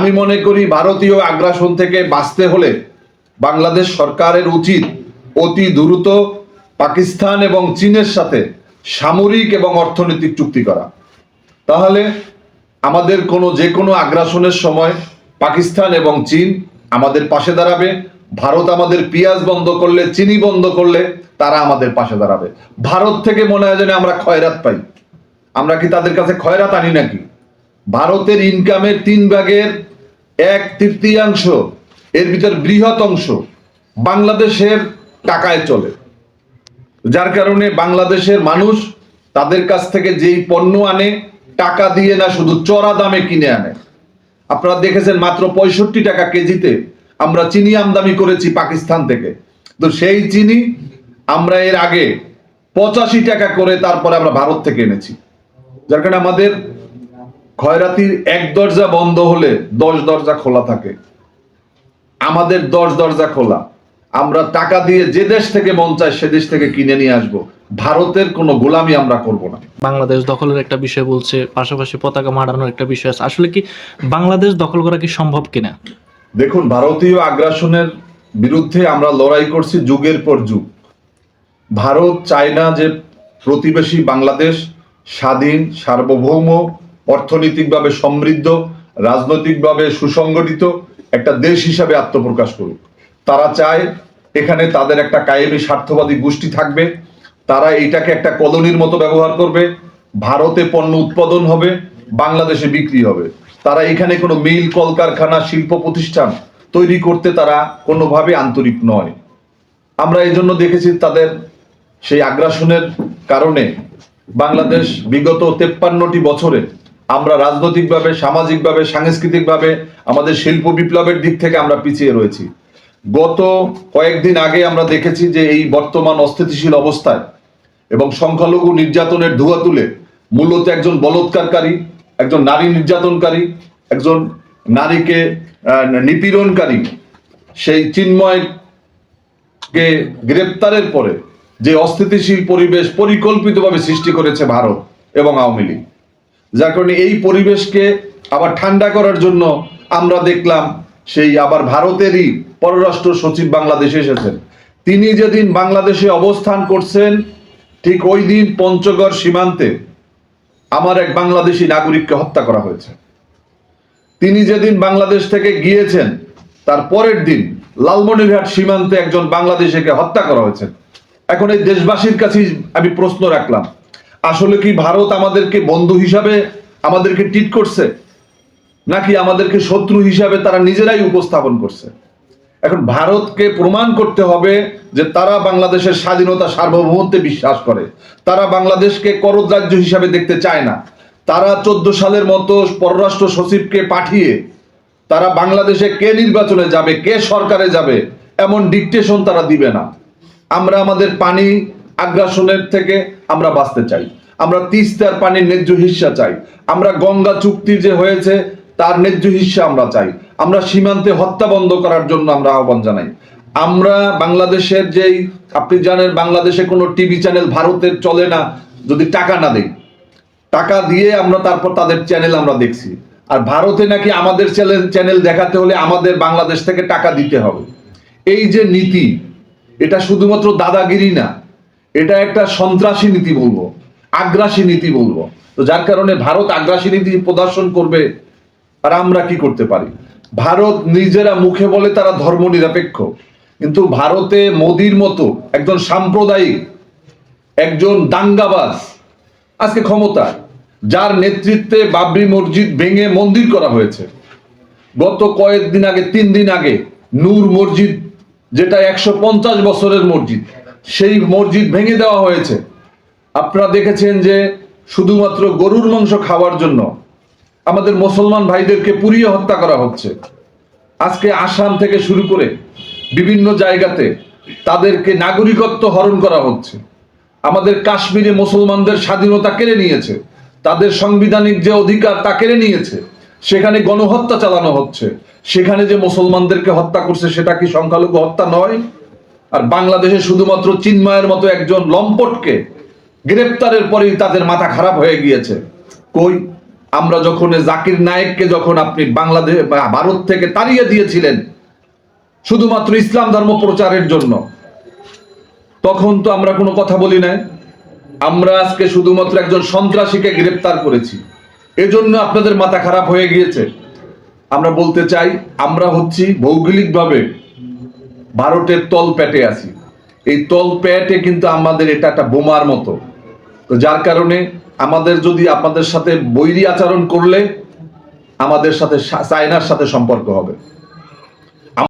আমি মনে করি ভারতীয় আগ্রাসন থেকে বাঁচতে হলে বাংলাদেশ সরকারের উচিত অতি দ্রুত পাকিস্তান এবং চীনের সাথে সামরিক এবং অর্থনৈতিক চুক্তি করা। তাহলে আমাদের কোনো যে কোনো আগ্রাসনের সময় পাকিস্তান এবং চীন আমাদের পাশে দাঁড়াবে, ভারত আমাদের পেঁয়াজ বন্ধ করলে, চিনি বন্ধ করলে তারা আমাদের পাশে দাঁড়াবে। ভারত থেকে মনে হয় যেন আমরা খয়রাত পাই। আমরা কি তাদের কাছে খয়রাত আনি নাকি? ভারতের ইনকামের তিন ভাগের এক তৃতীয়াংশ, এর ভিতর বৃহৎ অংশ বাংলাদেশের টাকায় চলে। যার কারণে বাংলাদেশের মানুষ তাদের কাছ থেকে যেই পণ্য আনে, টাকা দিয়ে না, শুধু চড়া দামে কিনে আনে। আপনারা দেখেছেন মাত্র পঁয়ষট্টি টাকা কেজিতে আমরা চিনি আমদানি করেছি পাকিস্তান থেকে। তো সেই চিনি আমরা এর আগে পঁচাশি টাকা করে তারপরে আমরা ভারত থেকে এনেছি। যার কারণে আমাদের খয়রাতির এক দরজা বন্ধ হলে দশ দরজা খোলা থাকে। আমাদের দশ দরজা খোলা। আমরা টাকা দিয়ে যে দেশ থেকে মন চায় সে দেশ থেকে কিনে নিয়ে আসব। ভারতের কোনো গোলামি আমরা করব না। বাংলাদেশ দখলের একটা বিষয় বলছে পাশাপাশি পতাকা মারানোর একটা বিষয় আছে। আসলে কি বাংলাদেশ দখল করা কি সম্ভব কিনা? দেখুন ভারতীয় আগ্রাসনের বিরুদ্ধে আমরা লড়াই করছি যুগের পর যুগ। ভারত চায় না যে প্রতিবেশী বাংলাদেশ স্বাধীন সার্বভৌম অর্থনৈতিকভাবে সমৃদ্ধ, রাজনৈতিকভাবে সুসংগঠিত একটা দেশ হিসাবে আত্মপ্রকাশ করুক। তারা চায় এখানে তাদের একটা কায়েমি স্বার্থবাদী গোষ্ঠী থাকবে। তারা এইটাকে একটা কলোনির মতো ব্যবহার করবে। ভারতে পণ্য উৎপাদন হবে, বাংলাদেশে বিক্রি হবে। তারা এখানে কোনো মিল, কলকারখানা, শিল্প প্রতিষ্ঠান তৈরি করতে তারা কোনোভাবে আন্তরিক নয়। আমরা এই জন্য দেখেছি তাদের সেই আগ্রাসনের কারণে বাংলাদেশ বিগত তেপ্পান্নটি বছরে আমরা রাজনৈতিকভাবে, সামাজিকভাবে, সাংস্কৃতিকভাবে, আমাদের শিল্প বিপ্লবের দিক থেকে আমরা পিছিয়ে রয়েছি। গত কয়েকদিন আগে আমরা দেখেছি যে এই বর্তমান অস্থিতিশীল অবস্থায় এবং সংখ্যালঘু নির্যাতনের ধোঁয়া তুলে মূলত একজন বলৎকারকারী, একজন নারী নির্যাতনকারী, একজন নারীকে নিপীড়নকারী সেই চিন্ময় কে গ্রেপ্তারের পরে যে অস্থিতিশীল পরিবেশ পরিকল্পিতভাবে সৃষ্টি করেছে ভারত এবং আওয়ামী লীগ। যার কারণে এই পরিবেশকে আবার ঠান্ডা করার জন্য আমরা দেখলাম সেই আবার ভারতেরই পররাষ্ট্র সচিব বাংলাদেশে এসেছেন। তিনি যেদিন বাংলাদেশে অবস্থান করছেন, ঠিক ওই দিন পঞ্চগড় সীমান্তে আমার এক বাংলাদেশি নাগরিককে হত্যা করা হয়েছে। তিনি যেদিন বাংলাদেশ থেকে গিয়েছেন, তার পরের দিন লালমনিরহাট সীমান্তে একজন বাংলাদেশিকে হত্যা করা হয়েছে। এখন এই দেশবাসীর কাছে আমি প্রশ্ন রাখলাম আসলে কি ভারত আমাদেরকে বন্ধু হিসাবে আমাদেরকে ট্রিট করছে? নাকি আমাদেরকে শত্রু হিসাবে তারা নিজেরাই উপস্থাপন করছে? এখন ভারতকে প্রমাণ করতে হবে যে তারা বাংলাদেশের স্বাধীনতা সার্বভৌমত্বে বিশ্বাস করে। তারা বাংলাদেশকে করদ রাজ্য হিসাবে দেখতে চায় না। তারা চোদ্দ সালের মতো পররাষ্ট্র সচিবকে পাঠিয়ে তারা বাংলাদেশে কে নির্বাচনে যাবে, কে সরকারে যাবে, এমন ডিকটেশন তারা দিবে না। আমরা আমাদের পানি আগ্রাসনের থেকে আমরা বাঁচতে চাই। আমরা তিস্তার পানির ন্যায্য হিস্সা চাই। আমরা গঙ্গা চুক্তি যে হয়েছে, তার ন্যায্য হিস্সা আমরা চাই। আমরা সীমান্তে হত্যা বন্ধ করার জন্য আমরা আহ্বান জানাই। আমরা বাংলাদেশের যেই, আপনি জানেন বাংলাদেশে কোনো টিভি চ্যানেল ভারতের চলে না, যদি টাকা না দেয় টাকা দিয়ে আমরা তারপর তাদের চ্যানেল আমরা দেখছি। আর ভারতে নাকি আমাদের চ্যানেল চ্যানেল দেখাতে হলে আমাদের বাংলাদেশ থেকে টাকা দিতে হবে। এই যে নীতি, এটা শুধুমাত্র দাদাগিরি না এটা একটা সন্ত্রাসী নীতি বলব, আগ্রাসী নীতি বলব। তো যার কারণে ভারত আগ্রাসী নীতি প্রদর্শন করবে আর আমরা কি করতে পারি? ভারত নিজেরা মুখে বলে তারা ধর্ম নিরপেক্ষ। কিন্তু ভারতে মোদির মতো একজন সাম্প্রদায়িক, একজন দাঙ্গাবাজ, আজকে ক্ষমতা যার নেতৃত্বে বাবরি মসজিদ ভেঙে মন্দির করা হয়েছে। গত কয়েকদিন আগে, তিন দিন আগে নূর মসজিদ, যেটা একশো পঞ্চাশ বছরের মসজিদ সেই মসজিদ ভেঙে দেওয়া হয়েছে। আপনারা দেখেছেন যে শুধুমাত্র গরুর মাংস খাওয়ার জন্য আমাদের মুসলমান ভাইদেরকে পুড়িয়ে হত্যা করা হচ্ছে। আজকে আসাম থেকে শুরু করে বিভিন্ন জায়গাতে তাদেরকে নাগরিকত্ব হরণ করা হচ্ছে। আমাদের কাশ্মীরে মুসলমানদের স্বাধীনতা কেড়ে নিয়েছে। তাদের সাংবিধানিক যে অধিকার তা কেড়ে নিয়েছে। সেখানে গণহত্যা চালানো হচ্ছে। সেখানে যে মুসলমানদেরকে হত্যা করছে সেটা কি সংখ্যালঘু হত্যা নয়? আর বাংলাদেশে শুধুমাত্র চিন্ময়ের মতো একজন লম্পটকে গ্রেপ্তারের পরেই তাদের মাথা খারাপ হয়ে গিয়েছে। কই? আমরা যখন জাকির নায়েককে যখন আপনি বাংলাদেশ ভারত থেকে তাড়িয়ে দিয়েছিলেন, শুধুমাত্র ইসলাম ধর্ম প্রচারের জন্য, তখন তো আমরা কোনো কথা বলি নাই। আমরা আজকে শুধুমাত্র একজন সন্ত্রাসীকে গ্রেপ্তার করেছি। এজন্য আপনাদের মাথা খারাপ হয়ে গিয়েছে। আমরা বলতে চাই, আমরা হচ্ছি ভৌগোলিকভাবে ভারতের তল প্যাটে আছি। এই তল প্যাটে কিন্তু আমাদের এটা একটা বোমার মতো। তো যার কারণে আমাদের যদি আপনাদের সাথে বৈরী আচরণ করলে আমাদের সাথে চায়নার সাথে সম্পর্ক হবে।